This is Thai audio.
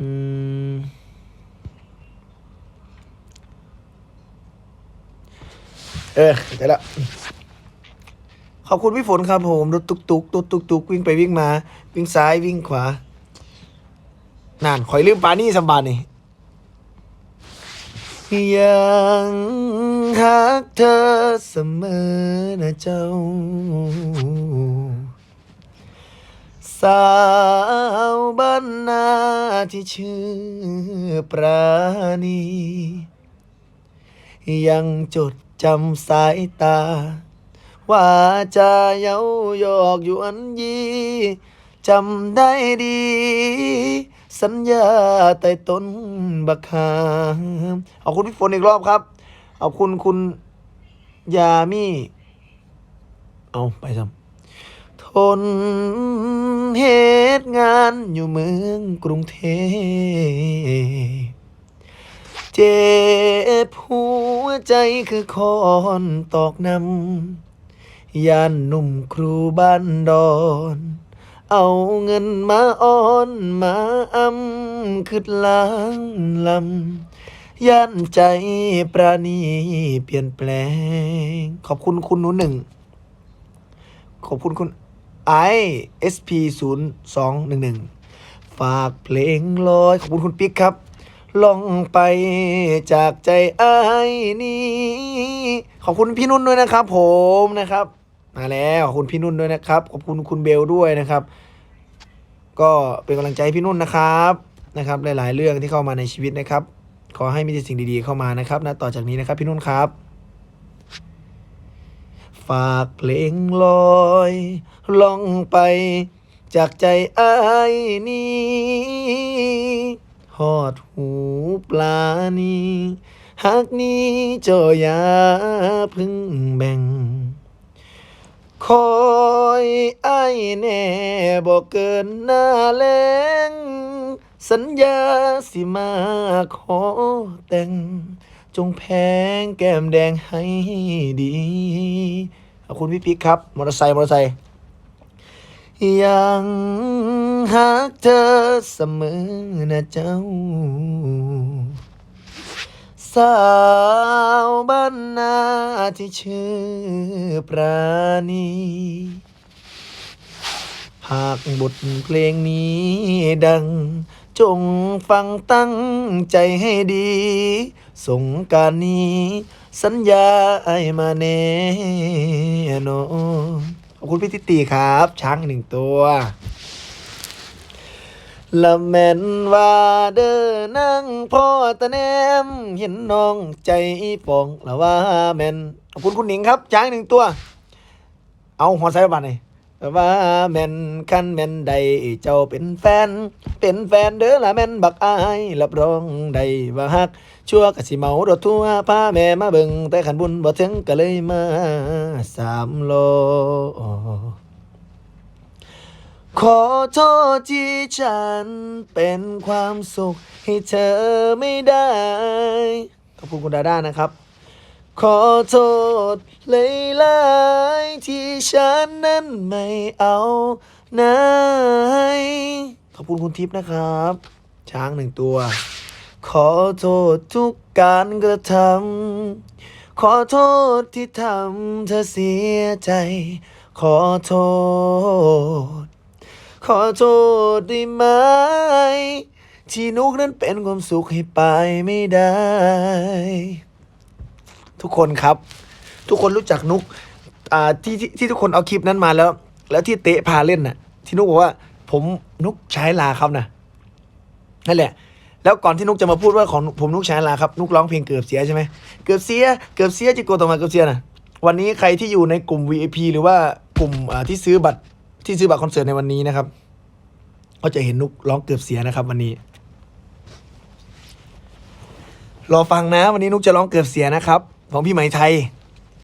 อืมเออได้แล้วขอบคุณพี่ฝนครับผมรถตุกตุกรถตุกตุกวิ่งไปวิ่งมา วิ่งซ้ายวิ่งขวา นั่นคอยลืมปานี่สมบานนี่ยังหักเธอเสมอนะเจ้า สา ที่ชื่อปราณี ยังจดจำสายตา ว่าจะเย้ายอกอยู่อันยีจำได้ดี สัญญาใต้ต้นบักขามขอบคุณพี่ฝนอีกรอบครับขอบคุณคุณยามี่ เอาไปซ้ำ นเหตุงานอยู่เมืองกรุงเทพเจ็บหัวใจคือคอนตอกนำยานหนุ่มครูบ้านดอน เอาเงินมาอ้อนมาอำคืดล้างลำย่านใจปราณีเปลี่ยนแปลง ขอบคุณคุณหนูหนึ่ง ขอบคุณคุณ ไอ SP 0 2 1 1 ฝากเพลงลอย ขอบคุณคุณปิ๊กครับ ลองไปจากใจไอ้นี้ ขอบคุณพี่นุ่นด้วยนะครับ ผมนะครับ มาแล้วขอบคุณพี่นุ่นด้วยนะครับ ขอบคุณคุณเบลด้วยนะครับ ก็เป็นกำลังใจให้พี่นุ่นนะครับนะครับ หลาย ๆ เรื่องที่เข้ามาในชีวิตนะครับ ขอให้มีแต่สิ่งดีๆเข้ามานะครับนะต่อจากนี้นะครับพี่นุ่นครับ ฝากเพลงลอยล่องไปจากใจไอ้ายนี้หอดหูปลานี้หักนี้เจ้าอย่าพึ่งแบ่ง คอยไอ้ายแน่บอกเกินหน้าแรงสัญญาสิมาขอแต่ง จงแพงแก้มแดงให้ดี ขอบคุณพี่ปิ๊กครับ มอเตอร์ไซค์ มอเตอร์ไซค์ ยังหักเธอเสมอนะเจ้า สาวบ้านนาที่ชื่อปราณีหากบทเพลงนี้ดัง จงฟังตั้งใจให้ดี สงการนี้ สัญญาไอมาแน่นอนขอบคุณพี่ติตีครับ ช้างอีกหนึ่งตัวละแม่นว่าเด้อนั่งพ่อตะแนม เห็นน้องใจฟองละว่าแม่นขอบคุณคุณหนิงครับ ช้างหนึ่งตัว เอาหัวไซบันเลย ว่าแม่นคันแม่นใดเจ้าเป็นแฟน เป็นแฟนเด้อละแม่นบักอายรับรองได้ว่าฮัก ชั่วกะสิเมารถทัวร์พาแม่มาเบิ่งแต่ขันบุญบ่ถึงก็เลยมาสามโลขอโทษที่ฉันเป็นความสุขให้เธอไม่ได้ ขอบคุณคุณดาด้านะครับ ขอโทษเลยลายๆที่ฉันนั้นไม่เอาไหนขอบคุณคุณทิพย์นะครับ ช้างหนึ่งตัว ขอโทษทุกการกระทำขอโทษที่ทำเธอเสียใจ ขอโทษ ขอโทษได้ไหม ที่นุกนั้นเป็นความสุขให้ไปไม่ได้ ทุกคนครับ ทุกคนรู้จักนุกอ่าที่ที่ที่ทุกคนเอาคลิปนั้นมาแล้ว แล้วที่เตะพาเล่นน่ะ ที่นุกบอกว่า ผมนุกใช้ลาครับนะนั่นแหละ แล้วก่อนที่นุกจะมาพูดว่าของผมนุกใช้ลาครับนุกร้องเพลงเกือบเสียใช่ไหมเกือบเสียเกือบเสียจิโกต่อมาเกือบเสียน่ะวันนี้ใครที่อยู่ในกลุ่ม VIP หรือว่ากลุ่มที่ซื้อบัตรที่ซื้อบัตรคอนเสิร์ตในวันนี้นะครับ ก็จะเห็นนุกร้องเกือบเสียนะครับ วันนี้รอฟังนะ วันนี้นุกจะร้องเกือบเสียนะครับ ของพี่ไหมไทย